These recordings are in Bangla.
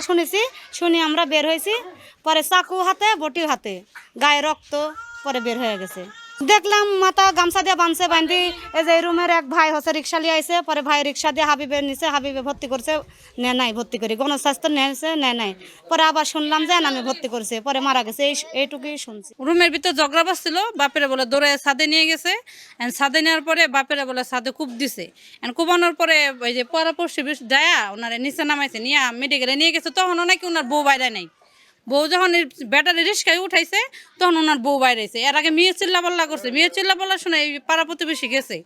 শুনেছি, শুনি আমরা বের হয়েছি। পরে চাকু হাতে বটি হাতে। গায়ে রক্ত, পরে বের হয়ে গেছে। দেখলাম মাথা গামছা দিয়ে বাঁধছে বান্ধি এই যে রুমের এক ভাই হচ্ছে রিক্সা নিয়ে আইছে, পরে ভাই রিক্সা দিয়ে হাবিবের নিচে হাবিবে ভর্তি করছে। নে নাই, ভর্তি করি। গণস্বাস্থ্য নেছে নে নাই। পরে আবার শুনলাম যে নামে ভর্তি করছে। পরে মারা গেছে, এই এইটুকুই শুনছি। রুমের ভিতরে ঝগড়া বাজছিল, বাপেরে বলে দৌড়ে ছাদে নিয়ে গেছে। ছাদে নেওয়ার পরে বাপেরে বলে, ছাদে কূপ দিছে। কুবানোর পরে ওই যে পরাপর্শি যায়া ওনারে নিচে নামাইছে, নিয়ে মেডিকেলে নিয়ে গেছে। তখনও নাকি ওনার বউ বাইরে নাই। বউ যখন ব্যাটারি রিস্কায় উঠাইছে, তখন ওনার বউ বাইরেছে। এর আগে মেয়ে চিল্লা পাল্লা করছে। মেয়ে চিল্লা পাল্লা শুনে এই পাড়া প্রতিবেশী গেছে।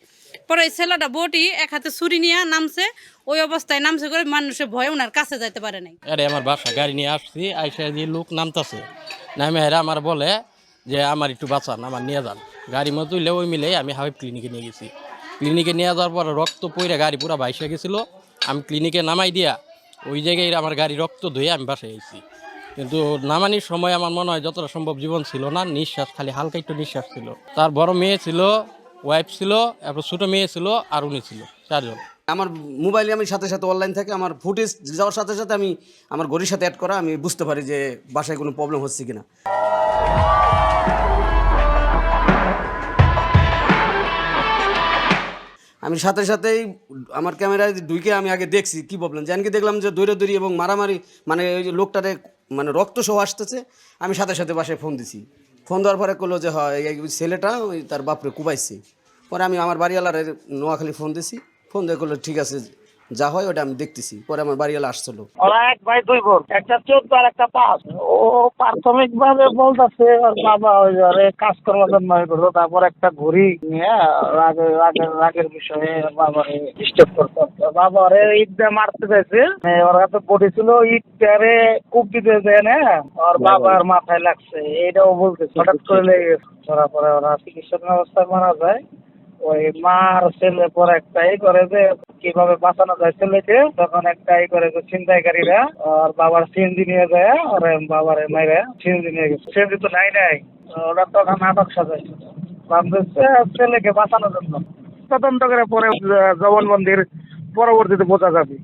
পরে এই ছেলেটা বউটি এক হাতে ছুরি নিয়ে নামছে। ওই অবস্থায় নামছে করে মানুষের ভয়ে ওনার কাছে যাইতে পারে নাই। আরে, আমার বাসা গাড়ি নিয়ে আসছি, আইসা দিয়ে লোক নামতাছে। নামে হেরা আমার বলে যে, আমার একটু বাঁচান, আমার নিয়ে যান। গাড়ি মতো তুললে ওই মিলে আমি হাবিব ক্লিনিকে নিয়ে গেছি। ক্লিনিকে নিয়ে যাওয়ার পর রক্ত পইরে গাড়ি পুরো বাইসে গেছিল। আমি ক্লিনিকে নামাই দিয়া ওই জায়গায় আমার গাড়ি রক্ত ধুয়ে আমি বাসায় আইছি। কিন্তু নামানির সময় আমার মনে হয় যতটা সম্ভব জীবন ছিল না, নিঃশ্বাস, খালি হালকা একটু নিঃশ্বাস ছিল। তার বড় মেয়ে ছিল ওয়াইফ ছিল, তারপর ছোটো মেয়ে ছিল আর উনি ছিল, চারজন। আমার মোবাইলে আমি সাথে সাথে অনলাইন থেকে আমার ফুটেজ যাওয়ার সাথে সাথে আমি আমার ঘড়ির সাথে অ্যাড করা আমি বুঝতে পারি যে বাসায় কোনো প্রবলেম হচ্ছে কিনা। আমি সাথে সাথেই আমার ক্যামেরায় ঢুকে আমি আগে দেখছি, কি প্রবলেম জানকে দেখলাম যে দৌড়ে দৌড়ি এবং মারামারি মানে ওই যে লোকটারে মানে রক্ত সহ আসতেছে, আমি সাথে সাথে বাসায় ফোন দিছি। ফোন দেওয়ার পরে করল যে, হয়, এই ছেলেটা ওই তার বাপরে কুবাইছে। পরে আমি আমার বাড়িওয়ালার নোয়াখালী ফোন দিছি। ফোন দিয়ে করল ঠিক আছে যা হয় ওটা আমি দেখতেছি। পরে আমার বাড়িওয়ালা আসছিল। ওরা এক ভাই দুই বোন একটা চোদ্দ আর একটা পাঁচ। ও প্রাথমিক ভাবে বলতেছে ওর বাবা ওই ঘরে কাজ করার জন্য করতো তারপর একটা ঘড়ি নিয়ে রাগের রাগের রাগের বিষয়ে বাবারে ডিস্টার্ব করতো তো বাবারে ঈদ দিয়ে মারতে চাইছে। ওর হাতে বডি ছিল ঈদটারে কূপ দিতে যায় না। ওর বাবার মাথায় লাগছে এইটাও বলতেছে। হঠাৎ করে লেগে গেছে। ধরা পরে ওরা চিকিৎসা ব্যবস্থায় মারা যায়। ওই মার ছেলে পর একটাই করে যে কীভাবে বাঁচানো যায় ছেলেকে তখন একটা ই করে ছিনতাইকারীরা আর বাবার সিএনজি নিয়ে যায় আর বাবার মাইরা সিএনজি নিয়ে গেছে। সিএনজি তো নাই নাই, ওরা তখন নাটক সাজাইছে ছেলেকে বাঁচানোর জন্য। তদন্ত করে পরে জবানবন্দির পরবর্তীতে বোঝা যাবে।